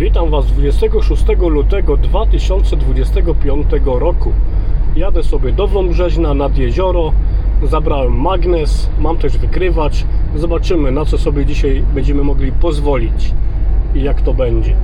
Witam Was 26 lutego 2025 roku. Jadę sobie do Wąbrzeźna nad jezioro. Zabrałem magnes, mam też wykrywacz. Zobaczymy na co sobie dzisiaj będziemy mogli pozwolić i jak to będzie.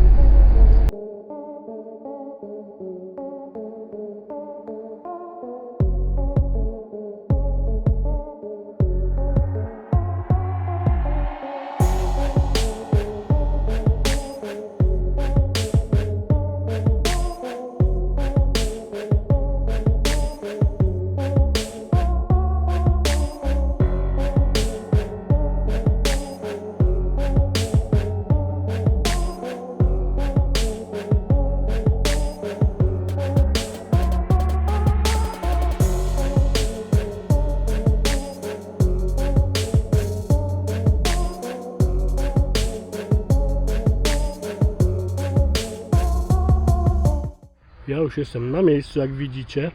Już jestem na miejscu, jak widzicie.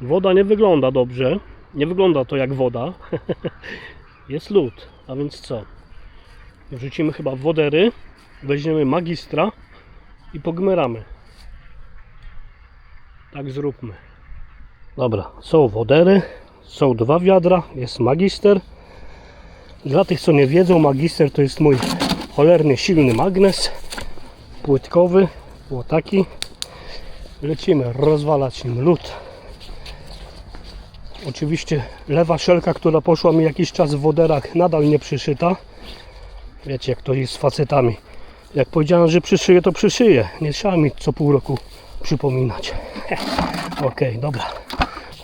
Woda nie wygląda dobrze. Nie wygląda to jak woda. Jest lód, a więc co? Wrzucimy chyba wodery, weźmiemy magistra i pogmeramy. Tak zróbmy. Dobra, są wodery, są dwa wiadra, jest magister. Dla tych, co nie wiedzą, magister to jest mój cholernie silny magnes płytkowy, o taki. Lecimy rozwalać nim lód. Oczywiście lewa szelka, która poszła mi jakiś czas w woderach, nadal nie przyszyta. Wiecie, jak to jest z facetami. Jak powiedziałem, że przyszyję, to przyszyję. Nie trzeba mi co pół roku przypominać. Okej, dobra.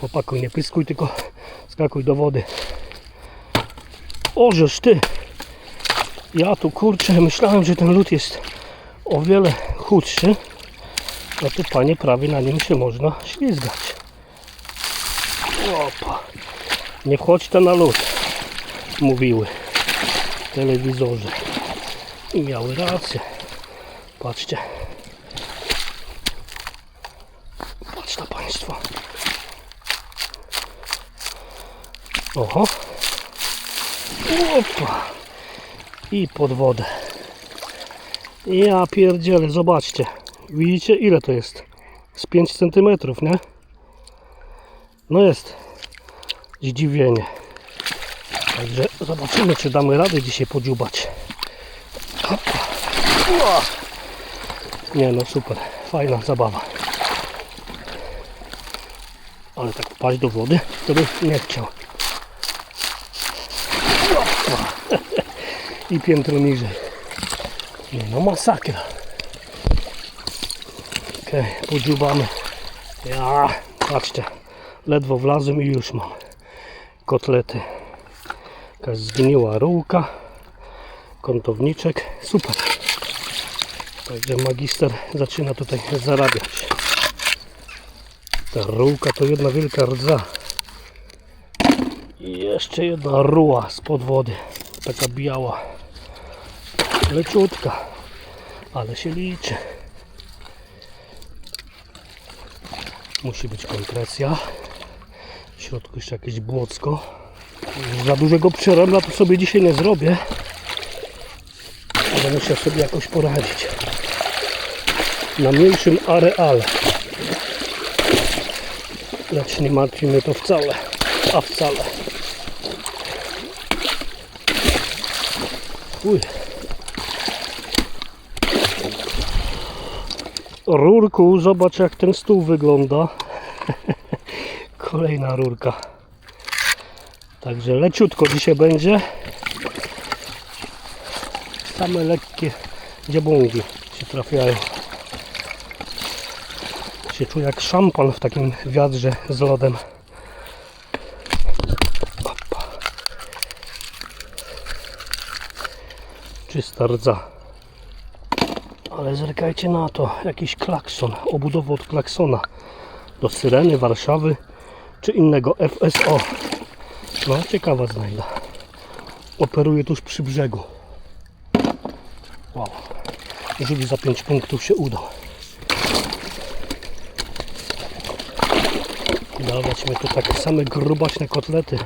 Chłopaku, nie pyskuj, tylko skakuj do wody. Ożeż ty! Ja tu kurczę, myślałem, że ten lód jest o wiele chudszy. No tu panie prawie na nim się można ślizgać. Opa. Nie wchodź to na lód. Mówiły telewizorze. I miały rację. Patrzcie. Patrz na państwo. Oho. Opa. I pod wodę. Ja pierdzielę, zobaczcie. Widzicie ile to jest? Z 5 cm, nie? No jest zdziwienie. Także zobaczymy, czy damy radę dzisiaj podziubać. Nie no, super. Fajna zabawa. Ale tak wpaść do wody, to bym nie chciał. I piętro niżej. Nie no, masakra. Okej, podziubamy. Ja, patrzcie, ledwo wlazłem i już mam kotlety. Jakaś zgniła rółka, kątowniczek, super. Także magister zaczyna tutaj zarabiać. Ta rółka to jedna wielka rdza. I jeszcze jedna ruła spod wody, taka biała, leciutka, ale się liczy. Musi być kompresja. W środku jeszcze jakieś błocko. Za dużego przerębla to sobie dzisiaj nie zrobię. Ale muszę sobie jakoś poradzić. Na mniejszym areale. Lecz nie martwi mnie to wcale. A wcale. Uj. Rurku, zobacz jak ten stół wygląda. Kolejna rurka. Także leciutko dzisiaj będzie. Same lekkie dziabungi się trafiają. Się czuję jak szampan w takim wiadrze z lodem. Opa. Czysta rdza. Ale zerkajcie na to, jakiś klakson, obudowa od klaksona do Syreny, Warszawy czy innego FSO. No, ciekawa znajda. Operuje tuż przy brzegu. Wow. Żeby za 5 punktów się udał. Dawać mi tu takie same grubaśne kotlety.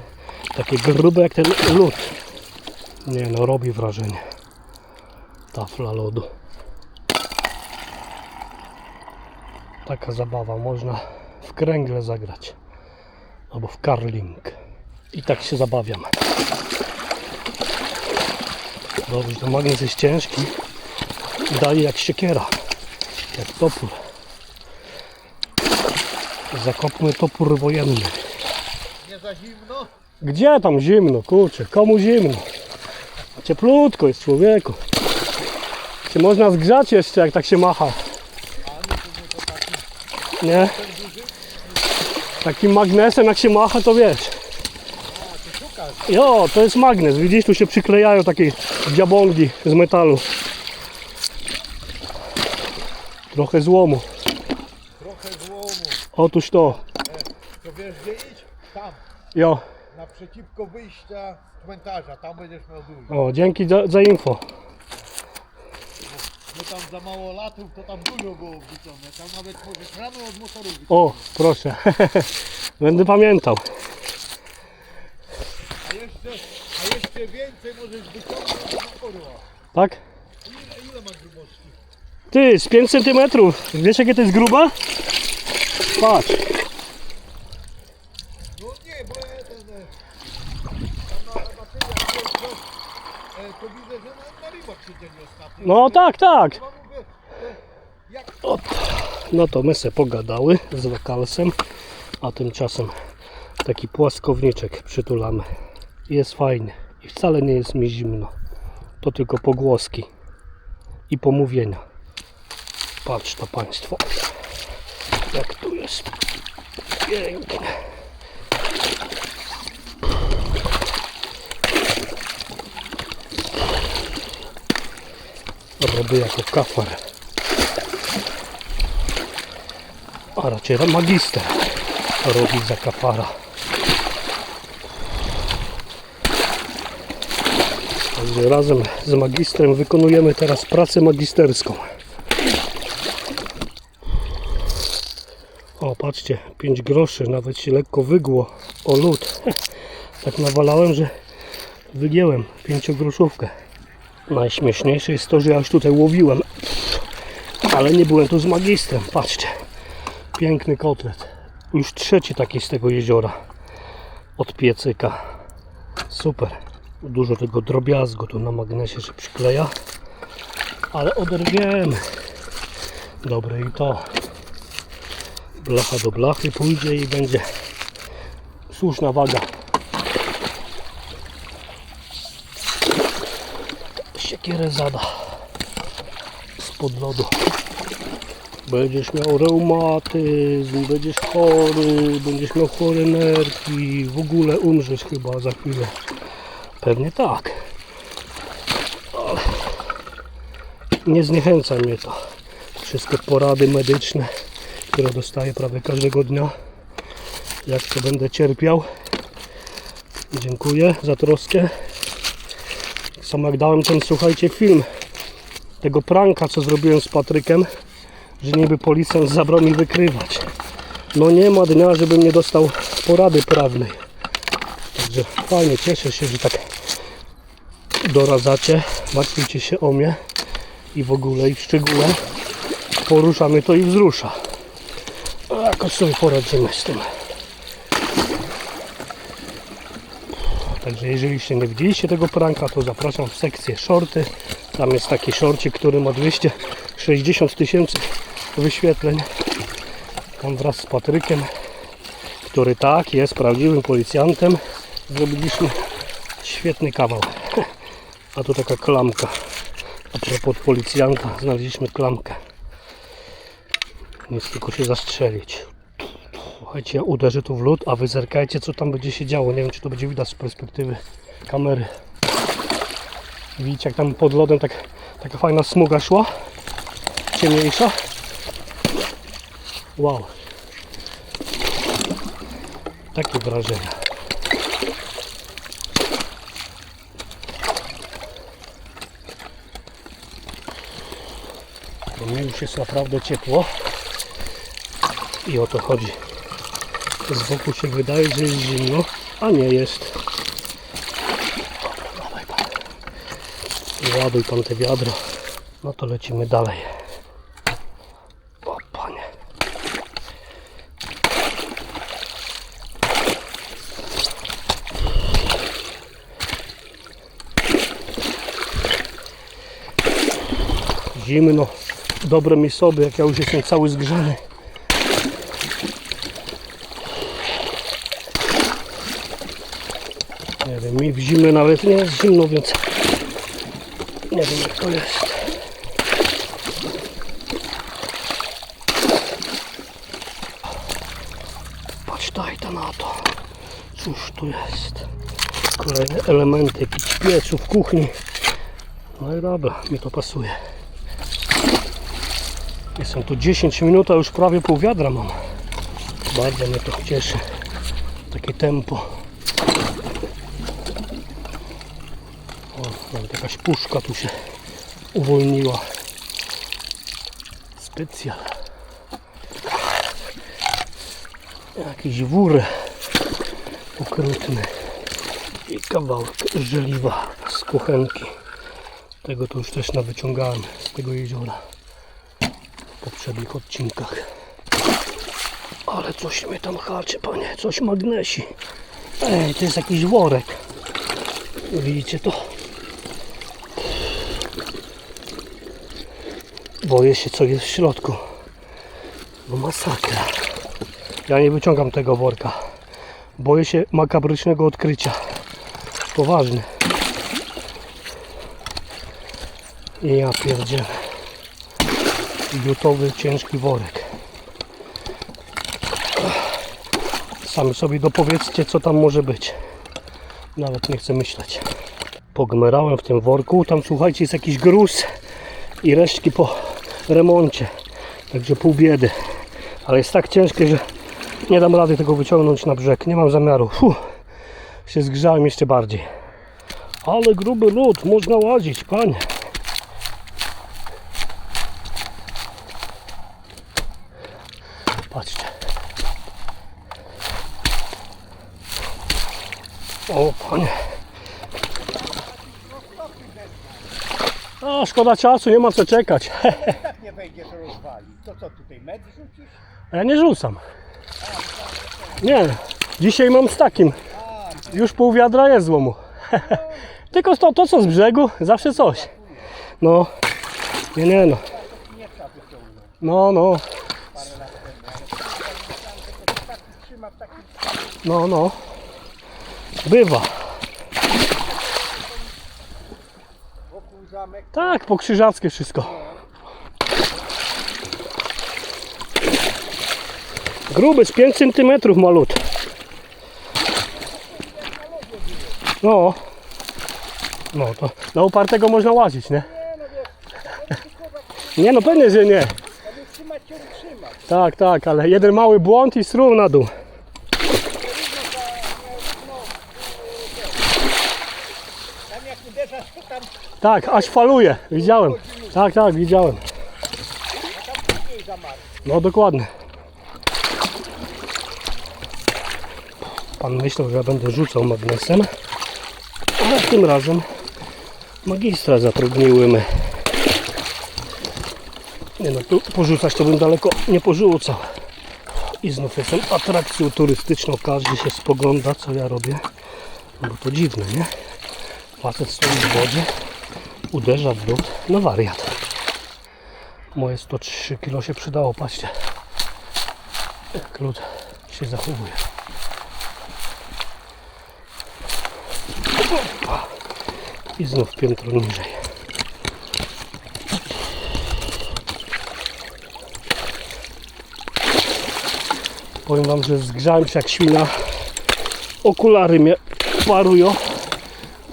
Takie grube jak ten lód. Nie no, robi wrażenie. Tafla lodu. Taka zabawa. Można w kręgle zagrać. Albo w karling. I tak się zabawiam. Dobrze, to magnes jest ciężki. I daje jak siekiera. Jak topór. Zakopmy topór wojenny. Nie za zimno? Gdzie tam zimno, kurczę, komu zimno? Cieplutko jest człowieku. Się można zgrzać jeszcze jak tak się macha. Nie? Takim magnesem jak się macha to wiesz. Jo, to jest magnes, widzisz, tu się przyklejają takie diabongi z metalu. Trochę złomu. Trochę złomu. Otóż to. To wiesz gdzie idź? Tam. Jo, Naprzeciwko wyjścia cmentarza. Tam będziesz miał dużo. o, dzięki za, za info. Tam za mało latów to tam dużo było wrzucone. Tam nawet możesz rano od motoru wyciągnąć. O, proszę. Będę pamiętał. A jeszcze, a jeszcze więcej możesz wyciągnąć na orła. Tak? Ile, ile masz grubości? Ty, z 5 cm. Wiesz jakie to jest gruba? Patrz. No nie, bo ja ten... e, Tam na bateriach jest, to, e, to widzę, że siedzieli ostatnio. No tak, tak. E, No to my se pogadały z wakalsem, a tymczasem taki płaskowniczek przytulamy. Jest fajny i wcale nie jest mi zimno. To tylko pogłoski i pomówienia. Patrz to Państwo, jak tu jest pięknie. Robię jako kafar. a raczej magister robi za kafara. Także razem z magistrem wykonujemy teraz pracę magisterską. O, patrzcie, 5 groszy, nawet się lekko wygło o lód. Tak nawalałem, że wygięłem 5 groszówkę. Najśmieszniejsze jest to, że ja już tutaj łowiłem, ale nie byłem tu z magistrem, patrzcie. Piękny kotlet. Już trzeci taki z tego jeziora. Od piecyka. Super. Dużo tego drobiazgu tu na magnesie się przykleja. Ale oderwiemy. Dobre i to. Blacha do blachy pójdzie i będzie słuszna waga. Siekierę zada. Spod lodu. Będziesz miał reumatyzm, będziesz chory, będziesz miał chore nerki, w ogóle umrzesz chyba za chwilę. Pewnie tak. Ale nie zniechęca mnie to. Wszystkie porady medyczne, które dostaję prawie każdego dnia. Jak to będę cierpiał. Dziękuję za troskę. Sam jak dałem ten, słuchajcie, film tego pranka, co zrobiłem z Patrykiem że niby policjant zabrał mi wykrywać. No nie ma dnia, żebym nie dostał porady prawnej. Także fajnie, cieszę się, że tak doradzacie, martwicie się o mnie i w ogóle i w szczególe porusza mnie to i wzrusza. Jakoś sobie poradzimy z tym. Także jeżeli jeszcze nie widzieliście tego pranka, to zapraszam w sekcję shorty. Tam jest taki shorcik, który ma 260 tysięcy wyświetleń. Tam wraz z Patrykiem, który tak jest prawdziwym policjantem, zrobiliśmy świetny kawał. A tu taka klamka. A propos policjanta, znaleźliśmy klamkę. Nic tylko się zastrzelić. Słuchajcie, ja uderzę tu w lód, a wy zerkajcie co tam będzie się działo. Nie wiem czy to będzie widać z perspektywy kamery. Widzicie jak tam pod lodem tak, taka fajna smuga szła? Ciemniejsza? Wow. Takie wrażenia. Bo mi już jest naprawdę ciepło. I o to chodzi. Z boku się wydaje, że jest zimno, a nie jest. Ładuj pan te wiadro. No to lecimy dalej. O. Zimno. Dobre mi sobie, jak ja już jestem cały zgrzany. Mi w zimę nawet nie jest zimno, więc nie wiem jak to jest. Patrz daj to na to. Cóż tu jest? Kolejne elementy, jakiś piecu w kuchni. No i dobra, mi to pasuje. Jestem tu 10 minut, a już prawie pół wiadra mam. Bardzo mnie to cieszy. Takie tempo. O, nawet jakaś puszka tu się uwolniła. Specjal. Jakiś wór okrutny i kawałek żeliwa z kuchenki. Tego to już też nawyciągałem z tego jeziora w poprzednich odcinkach. Ale coś mnie tam haczy, panie, coś magnesi. Ej, to jest jakiś worek. Widzicie to? Boję się, co jest w środku. No masakra. Ja nie wyciągam tego worka. Boję się makabrycznego odkrycia. Poważnie. I ja pierdzielę. Jutowy, ciężki worek. Sami sobie dopowiedzcie, co tam może być. Nawet nie chcę myśleć. Pogmerałem w tym worku. Tam słuchajcie, jest jakiś gruz i resztki po remoncie. Także pół biedy. Ale jest tak ciężkie, że nie dam rady tego wyciągnąć na brzeg. Nie mam zamiaru. Fuh, się zgrzałem jeszcze bardziej. Ale gruby lód, można łazić, panie. Patrzcie. O, panie. O, szkoda czasu, nie ma co czekać. Tak nie wejdziesz rozwali. To co tutaj, med rzucisz? A ja nie rzucam. Nie, dzisiaj mam z takim. Już pół wiadra jest złomu. Tylko to, to co z brzegu, zawsze coś. No, nie, nie no. No, no, no, no. Bywa. Tak, po krzyżackie wszystko. Gruby, z 5 cm malut. No. No to na upartego można łazić, nie? Nie no pewnie, że nie. Tak, tak, ale jeden mały błąd i strum na dół. Tam jak uderzasz, to tam Tak, aż faluje. Widziałem. Tak, tak, widziałem. No dokładnie. Pan myślał, że ja będę rzucał magnesem, ale tym razem magistra zatrudniły Nie no, tu porzucać to bym daleko nie porzucał. I znów jestem atrakcją turystyczną, każdy się spogląda co ja robię. No bo to dziwne, nie? Facet stoi w wodzie, uderza w lód, no wariat. Moje 103 kg się przydało, patrzcie. Jak lód się zachowuje. Opa. I znów piętro niżej. Powiem wam, że zgrzałem się jak świna. Okulary mnie parują.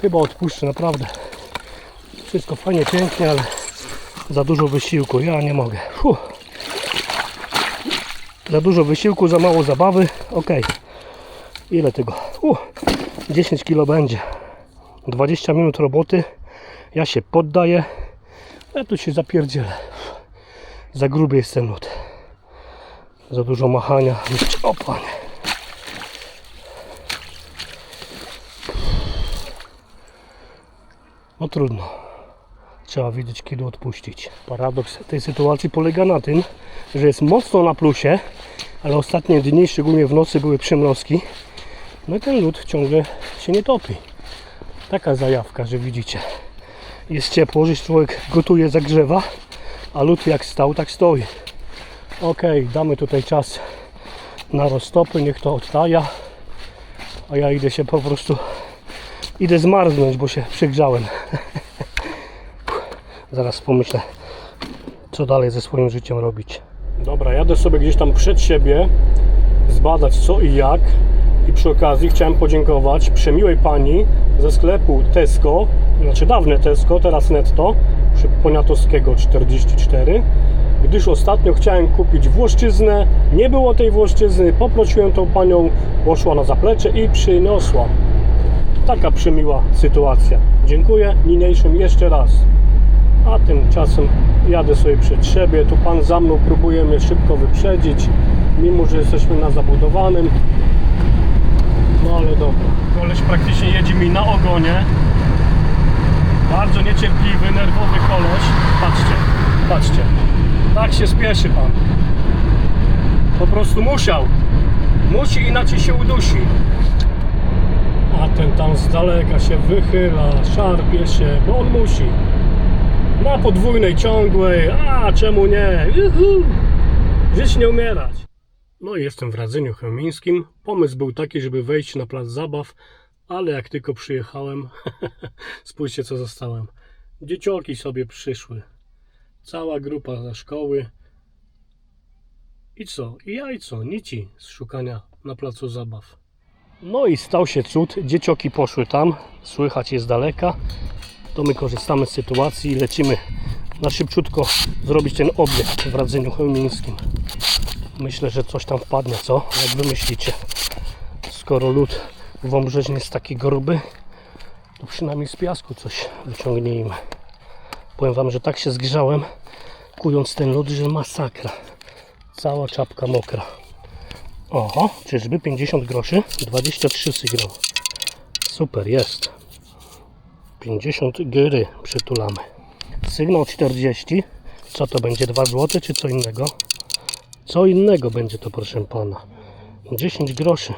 Chyba odpuszczę, naprawdę. Wszystko fajnie, pięknie, ale za dużo wysiłku. Ja nie mogę. Fuh. Za dużo wysiłku, za mało zabawy. Ok. Ile tego? Uh, 10 kilo będzie. 20 minut roboty. Ja się poddaję. Ja tu się zapierdzielę. Za gruby jest ten lód. Za dużo machania. O panie. No trudno. Trzeba wiedzieć kiedy odpuścić. Paradoks tej sytuacji polega na tym, że jest mocno na plusie, ale ostatnie dni, szczególnie w nocy, były przymrozki. No i ten lód ciągle się nie topi. Taka zajawka, że widzicie. Jest ciepło, że człowiek gotuje, zagrzewa, A lód jak stał, tak stoi. Ok, damy tutaj czas na roztopy, niech to odtaja. A ja idę się po prostu, idę zmarznąć, bo się przygrzałem. Zaraz pomyślę, co dalej ze swoim życiem robić. Dobra, jadę sobie gdzieś tam przed siebie, zbadać co i jak. I przy okazji chciałem podziękować przemiłej pani ze sklepu Tesco, znaczy dawne Tesco, teraz Netto, przy Poniatowskiego 44, gdyż ostatnio chciałem kupić włoszczyznę, nie było tej włoszczyzny, poprosiłem tą panią, poszła na zaplecze i przyniosła. Taka przemiła sytuacja. Dziękuję niniejszym jeszcze raz. A tymczasem jadę sobie przed siebie. Tu pan za mną próbuje mnie szybko wyprzedzić, mimo że jesteśmy na zabudowanym. No ale dobra. Koleś praktycznie jedzie mi na ogonie. Bardzo niecierpliwy, nerwowy koleś. Patrzcie, patrzcie. Tak się spieszy pan. Po prostu musiał. Musi, inaczej się udusi. A ten tam z daleka się wychyla, szarpie się, bo on musi. Na podwójnej ciągłej, a czemu nie? Juhu. Żyć nie umierać. No i jestem w Radzeniu Chełmińskim. Pomysł był taki, żeby wejść na plac zabaw, ale jak tylko przyjechałem, spójrzcie co zostałem. Dzieciolki sobie przyszły. Cała grupa ze szkoły. I co? I jajco, nici z szukania na placu zabaw. No i stał się cud. Dziecioki poszły tam, słychać je z daleka. To my korzystamy z sytuacji i lecimy na szybciutko zrobić ten obiekt w Radzeniu Chełmińskim. Myślę, że coś tam wpadnie, co? Jak wy myślicie? Skoro lód Wąbrzeźnie jest taki gruby, to przynajmniej z piasku coś wyciągnijmy. Powiem wam, że tak się zgrzałem, kując ten lód, że masakra. Cała czapka mokra. Oho, czyżby 50 groszy? 23 sygnał. Super, jest. 50 gry przytulamy. Sygnał 40. Co to będzie? 2 zł czy co innego? Co innego będzie to, proszę pana. 10 groszy.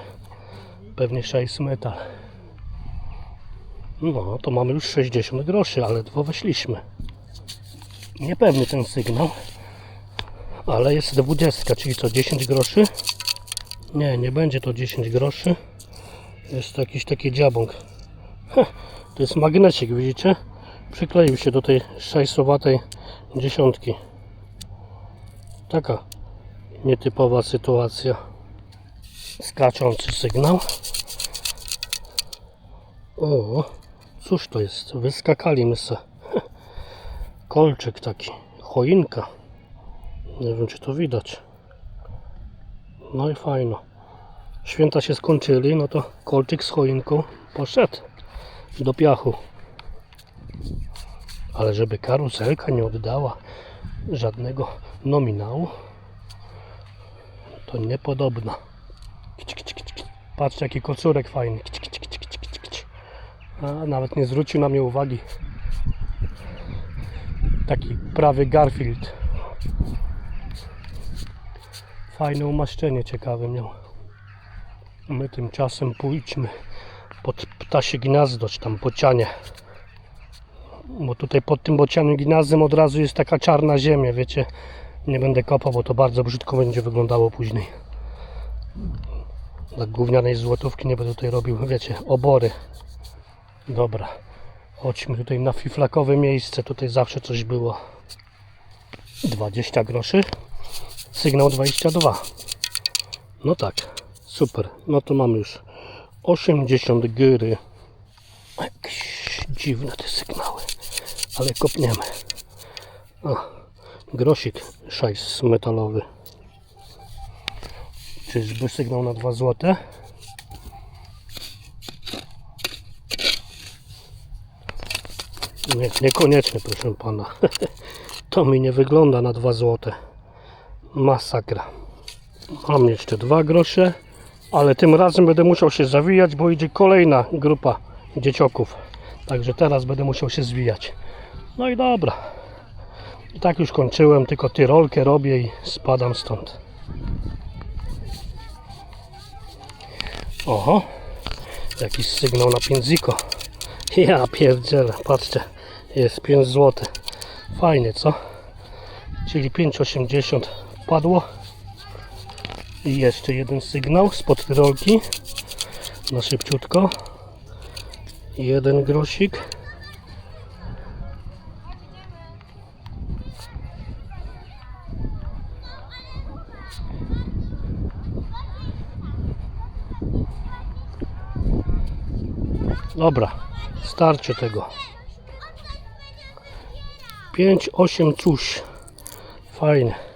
Pewnie 6 metal. No, to mamy już 60 groszy, ale dwa weszliśmy. Niepewny ten sygnał. Ale jest 20, czyli co 10 groszy? Nie, nie będzie to 10 groszy. Jest jakiś taki dziabąk. Heh, to jest magnecik, widzicie? Przykleił się do tej szajsowatej dziesiątki. Taka nietypowa sytuacja. Skaczący sygnał. O, cóż to jest? Wyskakali my se. Kolczyk taki, choinka. Nie wiem, czy to widać. No i fajno. Święta się skończyli, no to kolczyk z choinką poszedł do piachu. Ale żeby karuselka nie oddała żadnego nominału, to niepodobna. Patrzcie jaki kocurek fajny. A, nawet nie zwrócił na mnie uwagi. Taki prawy Garfield. Fajne umaszczenie ciekawe miał. My tymczasem pójdźmy pod ptasie gniazdo, czy tam bocianie. Bo tutaj pod tym bocianym gniazdem od razu jest taka czarna ziemia, wiecie. Nie będę kopał, bo to bardzo brzydko będzie wyglądało później. Dla gównianej złotówki nie będę tutaj robił, wiecie, obory. Dobra. Chodźmy tutaj na fiflakowe miejsce, tutaj zawsze coś było. 20 groszy. Sygnał 22. No tak, super. No to mamy już 80 gry. Jakieś dziwne te sygnały, ale kopniemy. O, grosik szajs metalowy. Czyżby sygnał na 2 zł? Nie, niekoniecznie, proszę pana. To mi nie wygląda na 2 zł. Masakra. Mam jeszcze dwa grosze, ale tym razem będę musiał się zawijać, bo idzie kolejna grupa dziecioków. Także teraz będę musiał się zwijać. No i dobra. I tak już kończyłem, tylko tyrolkę robię i spadam stąd. Oho, jakiś sygnał na 5 ziko. Ja pierdzielę, patrzcie, jest 5 zł. Fajnie, co? Czyli 5,80 padło. I jeszcze jeden sygnał spod tyrolki. Na szybciutko. Jeden grosik. Dobra, starczy tego. 5, 8 coś. Fajnie.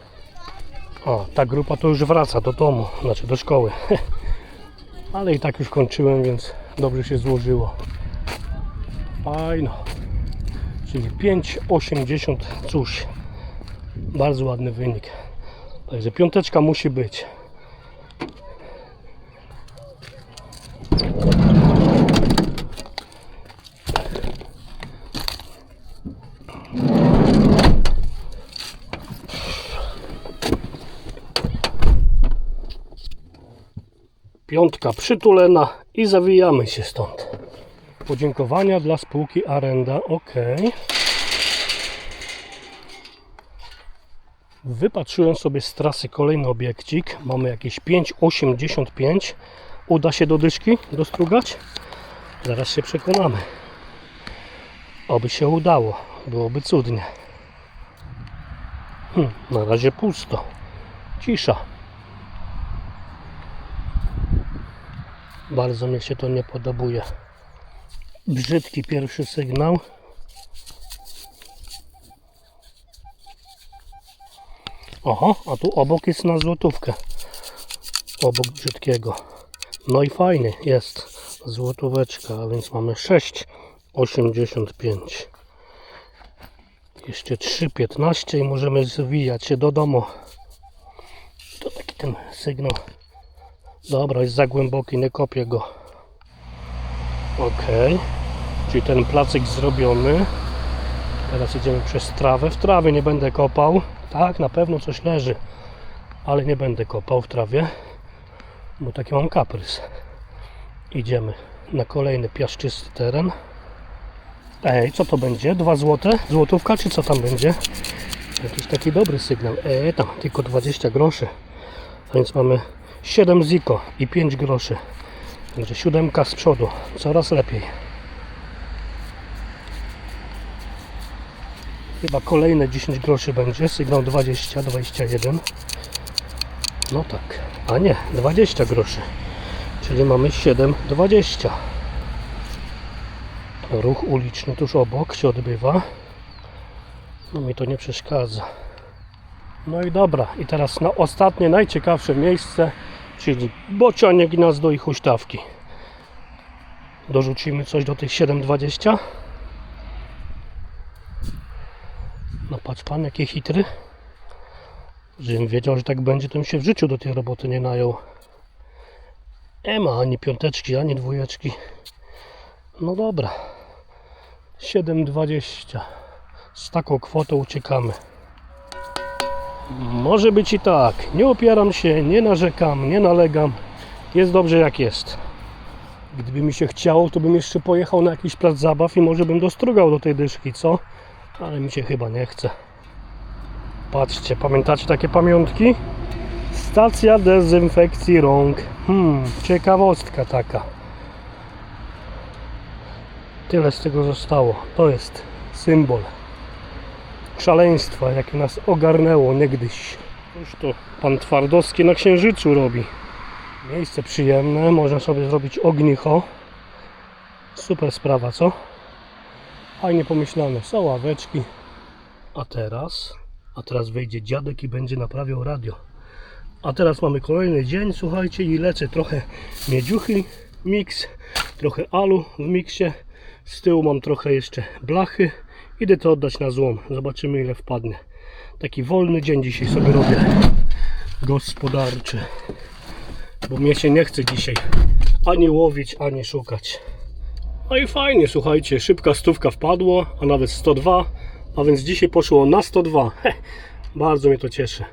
O, ta grupa to już wraca do domu, znaczy do szkoły. Ale i tak już kończyłem, więc dobrze się złożyło. Fajno. Czyli 5,80 cóż. Bardzo ładny wynik. Także piąteczka musi być. Piątka przytulena i zawijamy się stąd. Podziękowania dla spółki Arenda. Ok. Wypatrzyłem sobie z trasy kolejny obiekcik. Mamy jakieś 5,85. Uda się do dyszki dostrugać? Zaraz się przekonamy. Oby się udało. Byłoby cudnie. Hm, na razie pusto. Cisza. Bardzo mi się to nie podobuje. Brzydki pierwszy sygnał. Oho, a tu obok jest na złotówkę. Obok brzydkiego. No i fajny jest. Złotóweczka, a więc mamy 6,85. Jeszcze 3,15 i możemy zwijać się do domu. To taki ten sygnał. Dobra, jest za głęboki, nie kopię go. Ok, czyli ten placyk zrobiony. Teraz idziemy przez trawę. W trawie nie będę kopał. Tak, na pewno coś leży, ale nie będę kopał w trawie, bo taki mam kaprys. Idziemy na kolejny piaszczysty teren. Ej, co to będzie? Dwa złote? Złotówka, czy co tam będzie? Jakiś taki dobry sygnał. Ej, tam tylko 20 groszy. A więc mamy 7 ziko i 5 groszy. Także siódemka z przodu. Coraz lepiej. Chyba kolejne 10 groszy będzie. Sygnał 20, 21. No tak. A nie, 20 groszy. Czyli mamy 7, 20. Ruch uliczny tuż obok się odbywa. No mi to nie przeszkadza. No i dobra, i teraz na ostatnie, najciekawsze miejsce, czyli bocianie, gniazdo i huśtawki. Dorzucimy coś do tych 7,20. No patrz pan, jakie hitry. Żebym wiedział, że tak będzie, to bym się w życiu do tej roboty nie najął. Nie ma ani piąteczki, ani dwójeczki. No dobra. 7,20. Z taką kwotą uciekamy. Może być i tak. Nie opieram się, nie narzekam, nie nalegam. Jest dobrze jak jest. Gdyby mi się chciało, to bym jeszcze pojechał na jakiś plac zabaw i może bym dostrugał do tej dyszki, co? Ale mi się chyba nie chce. Patrzcie, pamiętacie takie pamiątki? Stacja dezynfekcji rąk. Hmm, ciekawostka taka. Tyle z tego zostało. To jest symbol szaleństwa, jakie nas ogarnęło niegdyś. Już to pan Twardowski na Księżycu robi. Miejsce przyjemne, można sobie zrobić ognicho. Super sprawa, co? Fajnie pomyślane, są ławeczki. A teraz, a teraz wejdzie dziadek i będzie naprawiał radio. A teraz mamy kolejny dzień, słuchajcie, i lecę trochę miedziuchy, miks, trochę alu w miksie. Z tyłu mam trochę jeszcze blachy. Idę to oddać na złom. Zobaczymy ile wpadnie. Taki wolny dzień dzisiaj sobie robię. Gospodarczy. Bo mnie się nie chce dzisiaj ani łowić, ani szukać. No i fajnie, słuchajcie, szybka stówka wpadło, a nawet 102, a więc dzisiaj poszło na 102. Heh, bardzo mnie to cieszy.